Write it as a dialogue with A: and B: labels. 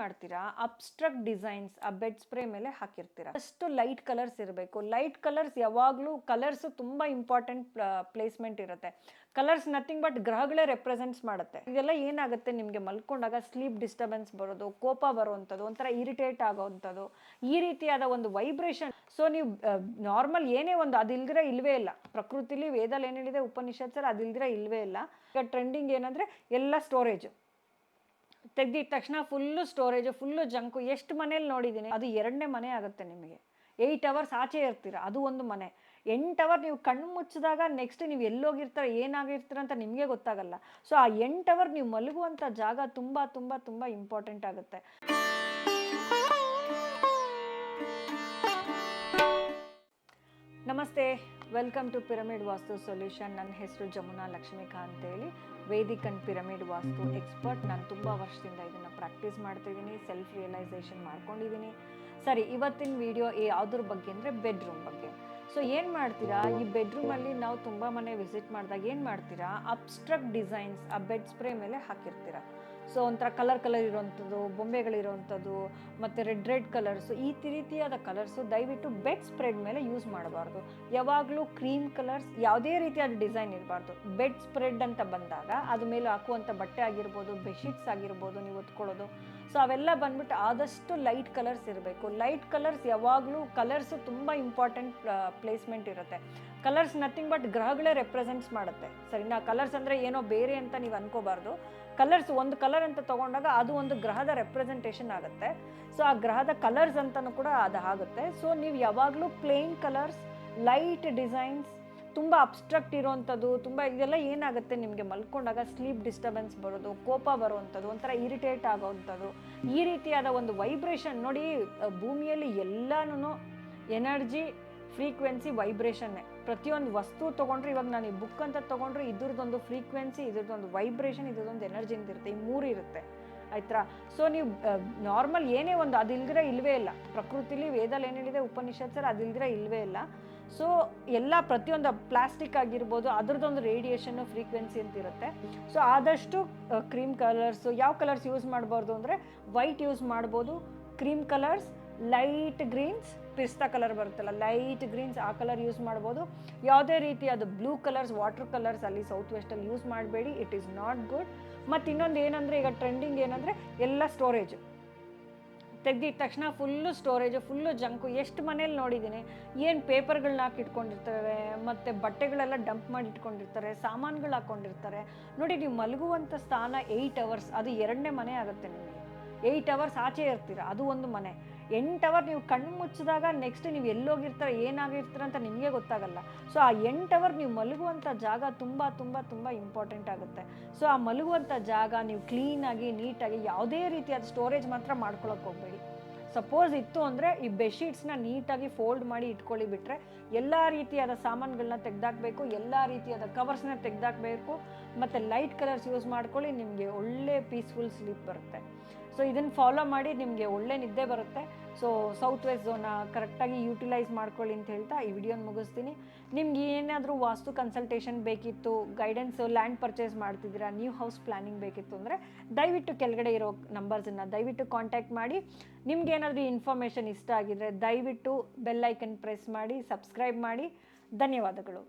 A: ಮಾಡ್ತೀರಾ? Abstract designs, ಆ bed spray ಮೇಲೆ ಹಾಕಿರ್ತೀರಾ? ಅಷ್ಟು ಲೈಟ್ ಕಲರ್ಸ್ ಇರಬೇಕು. ಲೈಟ್ ಕಲರ್ಸ್ ಯಾವಾಗಲೂ ಕಲರ್ಸ್ ತುಂಬ ಇಂಪಾರ್ಟೆಂಟ್ ಪ್ಲೇಸ್ಮೆಂಟ್ ಇರುತ್ತೆ. ಕಲರ್ಸ್ ನಥಿಂಗ್ ಬಟ್ ಗ್ರಹಗಳೇ ರೆಪ್ರೆಸೆಂಟ್ಸ್ ಮಾಡುತ್ತೆ. ಇದೆಲ್ಲ ಏನಾಗುತ್ತೆ ನಿಮಗೆ ಮಲ್ಕೊಂಡಾಗ ಸ್ಲೀಪ್ ಡಿಸ್ಟರ್ಬೆನ್ಸ್ ಬರೋದು, ಕೋಪ ಬರುವಂಥದ್ದು, ಒಂಥರ ಇರಿಟೇಟ್ ಆಗೋವಂಥದ್ದು, ಈ ರೀತಿಯಾದ ಒಂದು ವೈಬ್ರೇಷನ್. ಸೊ ನೀವು ನಾರ್ಮಲ್ ಏನೇ ಒಂದು ಅದಿಲ್ದಿರ ಇಲ್ವೇ ಇಲ್ಲ. ಪ್ರಕೃತಿಲಿ ವೇದಲ್ಲಿ ಏನೇಳಿದೆ ಉಪನಿಷತ್ ಸರ್, ಅದಿಲ್ದಿರ ಇಲ್ವೇ ಇಲ್ಲ. ಈಗ ಟ್ರೆಂಡಿಂಗ್ ಏನಂದರೆ ಎಲ್ಲ ಸ್ಟೋರೇಜ್. ತೆಗ್ದಿದ ತಕ್ಷಣ ಫುಲ್ಲು ಸ್ಟೋರೇಜು ಫುಲ್ಲು ಜಂಕು ಎಷ್ಟು ಮನೇಲಿ ನೋಡಿದ್ದೀನಿ ಅದು ಎರಡನೇ ಮನೆ ಆಗುತ್ತೆ ನಿಮಗೆ. ಏಯ್ಟ್ ಅವರ್ಸ್ ಆಚೆ ಇರ್ತೀರ, ಅದು ಒಂದು ಮನೆ. ಎಂಟು ಅವರ್ ನೀವು ಕಣ್ಣು ಮುಚ್ಚಿದಾಗ ನೆಕ್ಸ್ಟ್ ನೀವು ಎಲ್ಲೋಗಿರ್ತೀರ, ಏನಾಗಿರ್ತೀರ ಅಂತ ನಿಮಗೆ ಗೊತ್ತಾಗಲ್ಲ. ಸೊ ಆ ಎಂಟು ಅವರ್ ನೀವು ಮಲಗುವಂಥ ಜಾಗ ತುಂಬ ತುಂಬ ತುಂಬ ಇಂಪಾರ್ಟೆಂಟ್ ಆಗುತ್ತೆ. ನಮಸ್ತೆ. Welcome to pyramid vastu solution ನನ್ನ ಹೆಸರು ಜಮುನಾ ಲಕ್ಷ್ಮಿಕಾ ಅಂತೇಳಿ. Vedic and pyramid vastu expert ನಾನು ತುಂಬ ವರ್ಷದಿಂದ ಇದನ್ನು ಪ್ರಾಕ್ಟೀಸ್ ಮಾಡ್ತಿದ್ದೀನಿ ಸೆಲ್ಫ್ ರಿಯಲೈಸೇಷನ್ ಮಾಡ್ಕೊಂಡಿದ್ದೀನಿ ಸರಿ, ಇವತ್ತಿನ ವಿಡಿಯೋ ಯಾವುದ್ರ ಬಗ್ಗೆ ಅಂದರೆ ಬೆಡ್ರೂಮ್ ಬಗ್ಗೆ. ಸೊ ಏನು ಮಾಡ್ತೀರಾ? ಈ ಬೆಡ್ರೂಮಲ್ಲಿ ನಾವು ತುಂಬ ಮನೆ ವಿಸಿಟ್ ಮಾಡಿದಾಗ ಏನು ಮಾಡ್ತೀರಾ? ಅಬ್ಸ್ಟ್ರಕ್ಟ್ ಡಿಸೈನ್ಸ್ ಆ ಬೆಡ್ ಸ್ಪ್ರೇ ಮೇಲೆ ಹಾಕಿರ್ತೀರಾ. ಸೊ ಒಂಥರ ಕಲರ್ ಕಲರ್ ಇರೋವಂಥದ್ದು, ಬೊಂಬೆಗಳಿರೋವಂಥದ್ದು, ಮತ್ತು ರೆಡ್ ರೆಡ್ ಕಲರ್ಸು ಈ ರೀತಿಯಾದ ಕಲರ್ಸು ದಯವಿಟ್ಟು ಬೆಡ್ ಸ್ಪ್ರೆಡ್ ಮೇಲೆ ಯೂಸ್ ಮಾಡಬಾರ್ದು. ಯಾವಾಗಲೂ ಕ್ರೀಮ್ ಕಲರ್ಸ್ ಯಾವುದೇ ರೀತಿಯಾದ ಡಿಸೈನ್ ಇರಬಾರ್ದು. ಬೆಡ್ ಸ್ಪ್ರೆಡ್ ಅಂತ ಬಂದಾಗ ಅದ್ರ ಮೇಲೆ ಹಾಕುವಂಥ ಬಟ್ಟೆ ಆಗಿರ್ಬೋದು ಬೆಡ್ಶೀಟ್ಸ್ ಆಗಿರ್ಬೋದು, ನೀವು ಹೊತ್ಕೊಳ್ಳೋದು. ಸೊ ಅವೆಲ್ಲ ಬಂದ್ಬಿಟ್ಟು ಆದಷ್ಟು ಲೈಟ್ ಕಲರ್ಸ್ ಇರಬೇಕು. ಲೈಟ್ ಕಲರ್ಸ್ ಯಾವಾಗಲೂ ಕಲರ್ಸು ತುಂಬ ಇಂಪಾರ್ಟೆಂಟ್ ಪ್ಲೇಸ್ಮೆಂಟ್ ಇರುತ್ತೆ. ಕಲರ್ಸ್ ನಥಿಂಗ್ ಬಟ್ ಗ್ರಹಗಳೇ ರೆಪ್ರೆಸೆಂಟ್ಸ್ ಮಾಡುತ್ತೆ. ಸರಿನಾ? ಕಲರ್ಸ್ ಅಂದರೆ ಏನೋ ಬೇರೆ ಅಂತ ನೀವು ಅನ್ಕೋಬಾರ್ದು. ಕಲರ್ಸ್ ಒಂದು ಕಲರ್ ಅಂತ ತಗೊಂಡಾಗ ಅದು ಒಂದು ಗ್ರಹದ ರೆಪ್ರೆಸೆಂಟೇಷನ್ ಆಗುತ್ತೆ. ಸೊ ಆ ಗ್ರಹದ ಕಲರ್ಸ್ ಅಂತಲೂ ಕೂಡ ಅದು ಆಗುತ್ತೆ. ಸೊ ನೀವು ಯಾವಾಗಲೂ ಪ್ಲೇನ್ ಕಲರ್ಸ್ ಲೈಟ್ ಡಿಸೈನ್ಸ್ ತುಂಬ ಅಬ್ಸ್ಟ್ರಕ್ಟ್ ಇರೋವಂಥದ್ದು ತುಂಬ ಇದೆಲ್ಲ ಏನಾಗುತ್ತೆ ನಿಮಗೆ ಮಲ್ಕೊಂಡಾಗ ಸ್ಲೀಪ್ ಡಿಸ್ಟರ್ಬೆನ್ಸ್ ಬರೋದು, ಕೋಪ ಬರುವಂಥದ್ದು ಒಂಥರ ಇರಿಟೇಟ್ ಆಗೋವಂಥದ್ದು ಈ ರೀತಿಯಾದ ಒಂದು ವೈಬ್ರೇಷನ್ ನೋಡಿ ಭೂಮಿಯಲ್ಲಿ ಎಲ್ಲನೂ ಎನರ್ಜಿ ಫ್ರೀಕ್ವೆನ್ಸಿ ವೈಬ್ರೇಷನ್ನೇ. ಪ್ರತಿಯೊಂದು ವಸ್ತು ತೊಗೊಂಡ್ರೆ ಇವಾಗ ನಾನು ಈ ಬುಕ್ ಅಂತ ತೊಗೊಂಡ್ರೆ ಇದ್ರದ್ದೊಂದು ಫ್ರೀಕ್ವೆನ್ಸಿ, ಇದ್ರದ್ದೊಂದು ವೈಬ್ರೇಷನ್ ಇದ್ರದ್ದೊಂದು ಎನರ್ಜಿ ಅಂತ ಇರುತ್ತೆ. ಈ ಮೂರು ಇರುತ್ತೆ. ಆಯ್ತಾ? ಸೊ ನೀವು ನಾರ್ಮಲ್ ಏನೇ ಒಂದು ಅದಿಲ್ದಿರ ಇಲ್ವೇ ಇಲ್ಲ. ಪ್ರಕೃತಿಲಿ ವೇದಲ್ಲಿ ಏನು ಹೇಳಿದೆ? ಉಪನಿಷತ್ ಸರ್ ಅದಿಲ್ದಿರ ಇಲ್ವೇ ಇಲ್ಲ. ಸೊ ಎಲ್ಲ ಪ್ರತಿಯೊಂದು ಪ್ಲಾಸ್ಟಿಕ್ ಆಗಿರ್ಬೋದು, ಅದ್ರದ್ದೊಂದು ರೇಡಿಯೇಷನ್ನು ಫ್ರೀಕ್ವೆನ್ಸಿ ಅಂತ ಇರುತ್ತೆ. ಸೊ ಆದಷ್ಟು ಕ್ರೀಮ್ ಕಲರ್ಸು ಯಾವ ಕಲರ್ಸ್ ಯೂಸ್ ಮಾಡಬಾರ್ದು ಅಂದರೆ ವೈಟ್ ಯೂಸ್ ಮಾಡ್ಬೋದು cream colours light greens pista colour ಬರುತ್ತಲ್ಲ ಲೈಟ್ ಗ್ರೀನ್ಸ್ ಆ ಕಲರ್ ಯೂಸ್ ಮಾಡ್ಬೋದು. ಯಾವುದೇ ರೀತಿ ಅದು ಬ್ಲೂ ಕಲರ್ಸ್ ವಾಟರ್ ಕಲರ್ಸ್ ಅಲ್ಲಿ ಸೌತ್ ವೆಸ್ಟಲ್ಲಿ ಯೂಸ್ ಮಾಡಬೇಡಿ ಇಟ್ ಈಸ್ ನಾಟ್ ಗುಡ್ ಮತ್ತು ಇನ್ನೊಂದು ಏನಂದರೆ, ಈಗ ಟ್ರೆಂಡಿಂಗ್ ಏನಂದರೆ, ಎಲ್ಲ ಸ್ಟೋರೇಜ್ ತೆಗ್ದಿದ ತಕ್ಷಣ ಫುಲ್ಲು ಸ್ಟೋರೇಜು ಫುಲ್ಲು ಜಂಕು ಎಷ್ಟು ಮನೇಲಿ ನೋಡಿದ್ದೀನಿ ಏನು ಪೇಪರ್ಗಳನ್ನ ಹಾಕಿ ಇಟ್ಕೊಂಡಿರ್ತಾರೆ ಮತ್ತು ಬಟ್ಟೆಗಳೆಲ್ಲ ಡಂಪ್ ಮಾಡಿ ಇಟ್ಕೊಂಡಿರ್ತಾರೆ, ಸಾಮಾನುಗಳು ಹಾಕ್ಕೊಂಡಿರ್ತಾರೆ ನೋಡಿ, ನೀವು ಮಲಗುವಂಥ ಸ್ಥಾನ ಏಯ್ಟ್ ಅವರ್ಸ್ ಅದು ಎರಡನೇ ಮನೆ ಆಗುತ್ತೆ ನಿಮಗೆ. ಏಯ್ಟ್ ಅವರ್ಸ್ ಆಚೆ ಇರ್ತೀರ? ಅದು ಒಂದು ಮನೆ. ಎಂಟು ಅವರ್ ನೀವು ಕಣ್ಣು ಮುಚ್ಚಿದಾಗ ನೆಕ್ಸ್ಟ್ ನೀವು ಎಲ್ಲೋಗಿರ್ತಾರೆ, ಏನಾಗಿರ್ತೀರ ಅಂತ ನಿಮಗೆ ಗೊತ್ತಾಗಲ್ಲ. ಸೊ ಆ ಎಂಟು ಅವರ್ ನೀವು ಮಲಗುವಂಥ ಜಾಗ ತುಂಬ ತುಂಬ ತುಂಬ ಇಂಪಾರ್ಟೆಂಟ್ ಆಗುತ್ತೆ. ಸೊ ಆ ಮಲಗುವಂಥ ಜಾಗ ನೀವು ಕ್ಲೀನಾಗಿ ನೀಟಾಗಿ ಯಾವುದೇ ರೀತಿಯಾದ ಸ್ಟೋರೇಜ್ ಮಾತ್ರ ಮಾಡ್ಕೊಳಕ್ಕೆ ಹೋಗಬೇಡಿ. ಸಪೋಸ್ ಇತ್ತು ಅಂದರೆ ಈ ಬೆಡ್ಶೀಟ್ಸ್ನ ನೀಟಾಗಿ ಫೋಲ್ಡ್ ಮಾಡಿ ಇಟ್ಕೊಳ್ಳಿ ಬಿಟ್ಟರೆ ಎಲ್ಲ ರೀತಿಯಾದ ಸಾಮಾನುಗಳನ್ನ ತೆಗೆದಾಕಬೇಕು, ಎಲ್ಲ ರೀತಿಯಾದ ಕವರ್ಸ್ನ ತೆಗೆದಾಕಬೇಕು, ಮತ್ತು ಲೈಟ್ ಕಲರ್ಸ್ ಯೂಸ್ ಮಾಡ್ಕೊಳ್ಳಿ, ನಿಮಗೆ ಒಳ್ಳೆ ಪೀಸ್ಫುಲ್ ಸ್ಲೀಪ್ ಬರುತ್ತೆ. ಸೊ ಇದನ್ನು ಫಾಲೋ ಮಾಡಿ ನಿಮಗೆ ಒಳ್ಳೆ ನಿದ್ದೆ ಬರುತ್ತೆ. ಸೊ ಸೌತ್ ವೆಸ್ಟ್ ಝೋನ ಕರೆಕ್ಟಾಗಿ ಯೂಟಿಲೈಸ್ ಮಾಡ್ಕೊಳ್ಳಿ ಅಂತ ಹೇಳ್ತಾ ಈ ವಿಡಿಯೋನ ಮುಗಿಸ್ತೀನಿ. ನಿಮ್ಗೆ ಏನಾದರೂ ವಾಸ್ತು ಕನ್ಸಲ್ಟೇಷನ್ ಬೇಕಿತ್ತು ಗೈಡೆನ್ಸ್ ಲ್ಯಾಂಡ್ ಪರ್ಚೇಸ್ ಮಾಡ್ತಿದ್ದೀರಾ ನ್ಯೂ ಹೌಸ್ ಪ್ಲಾನಿಂಗ್ ಬೇಕಿತ್ತು ಅಂದರೆ ದಯವಿಟ್ಟು ಕೆಳಗಡೆ ಇರೋ ನಂಬರ್ಸನ್ನು ದಯವಿಟ್ಟು ಕಾಂಟ್ಯಾಕ್ಟ್ ಮಾಡಿ. ನಿಮ್ಗೆ ಏನಾದರೂ ಇನ್ಫಾರ್ಮೇಷನ್ ಇಷ್ಟ ಆಗಿದ್ರೆ ದಯವಿಟ್ಟು ಬೆಲ್ ಐಕನ್ ಪ್ರೆಸ್ ಮಾಡಿ ಸಬ್ಸ್ಕ್ರೈಬ್ ಮಾಡಿ. ಧನ್ಯವಾದಗಳು.